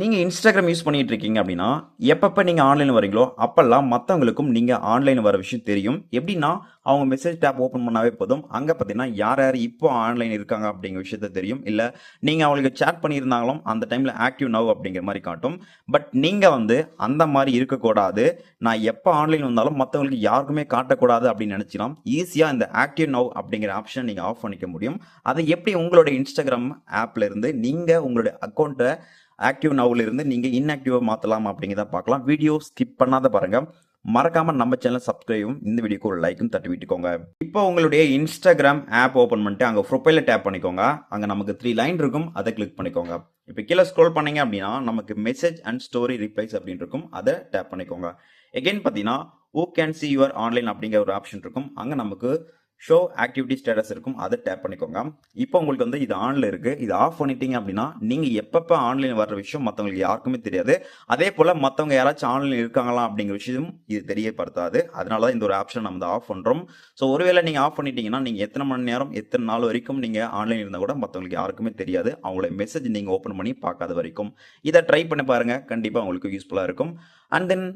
நீங்கள் Instagram use பண்ணிகிட்டு இருக்கீங்க அப்படின்னா எப்பப்போ நீங்கள் ஆன்லைன் வரீங்களோ அப்போல்லாம் மற்றவங்களுக்கும் நீங்கள் ஆன்லைன் வர விஷயம் தெரியும். எப்படின்னா அவங்க மெசேஜ் டேப் ஓப்பன் பண்ணாவே போதும். அங்கே பார்த்தீங்கன்னா யார் யார் இப்போ ஆன்லைன் இருக்காங்க அப்படிங்கிற விஷயத்த தெரியும். இல்லை நீங்கள் அவங்களுக்கு சேட் பண்ணியிருந்தாங்களும் அந்த டைமில் ஆக்டிவ் நவ் அப்படிங்கிற மாதிரி காட்டும். பட் நீங்கள் வந்து அந்த மாதிரி இருக்கக்கூடாது. நான் எப்போ ஆன்லைன் வந்தாலும் மற்றவங்களுக்கு யாருக்குமே காட்டக்கூடாது அப்படின்னு நினச்சிக்கலாம் ஈஸியாக இந்த ஆக்டிவ் நவ் அப்படிங்கிற ஆப்ஷன் நீங்கள் ஆஃப் பண்ணிக்க முடியும். அதை எப்படி உங்களுடைய இன்ஸ்டாகிராம் ஆப்ல இருந்து நீங்கள் உங்களுடைய அக்கௌண்ட்டை ஆக்டிவ் நவ்ல இருந்து நீங்கள் இன்ஆக்டிவாக மாற்றலாம் அப்படிங்கிறத பார்க்கலாம். வீடியோ ஸ்கிப் பண்ணாத பாருங்க. மறக்காம நம்ம சேனல் சப்ஸ்கிரைபும் இந்த வீடியோக்கு ஒரு லைக்கும் தட்டி விட்டுக்கோங்க. இப்போ உங்களுடைய இன்ஸ்டாகிராம் ஆப் ஓப்பன் பண்ணிட்டு அங்கே ப்ரொஃபைல டேப் பண்ணிக்கோங்க. அங்கே நமக்கு த்ரீ லைன் இருக்கும். அதை கிளிக் பண்ணிக்கோங்க. இப்போ கீழே ஸ்க்ரோல் பண்ணீங்க அப்படின்னா நமக்கு மெசேஜ் அண்ட் ஸ்டோரி ரிப்ளைஸ் அப்படின்னு இருக்கும். அதை டேப் பண்ணிக்கோங்க. எகைன் பார்த்தீங்கன்னா who can see your online அப்படிங்கிற ஒரு ஆப்ஷன் இருக்கும். அங்கே நமக்கு ஷோ ஆக்டிவிட்டி ஸ்டேட்டஸ் இருக்கும். அதை டேப் பண்ணிக்கோங்க. இப்போ உங்களுக்கு வந்து இது ஆன்ல இருக்கு. இது ஆஃப் பண்ணிட்டீங்க அப்படின்னா நீங்க எப்பப்போ ஆன்லைன் வர்ற விஷயம் மற்றவங்களுக்கு யாருக்குமே தெரியாது. அதே போல மற்றவங்க யாராச்சும் ஆன்லைன் இருக்காங்களா அப்படிங்கிற விஷயம் இது தெரியப்படுத்தாது. அதனால தான் இந்த ஒரு ஆப்ஷன் நம்ம ஆஃப் பண்றோம். ஸோ ஒருவேளை நீங்க ஆஃப் பண்ணிட்டீங்கன்னா நீங்க எத்தனை மணி நேரம் எத்தனை நாள் வரைக்கும் நீங்க ஆன்லைன் இருந்தால் கூட மற்றவங்களுக்கு யாருக்குமே தெரியாது. அவங்கள மெசேஜ் நீங்க ஓப்பன் பண்ணி பார்க்காத வரைக்கும். இதை ட்ரை பண்ணி பாருங்க. கண்டிப்பா உங்களுக்கு யூஸ்ஃபுல்லா இருக்கும். And then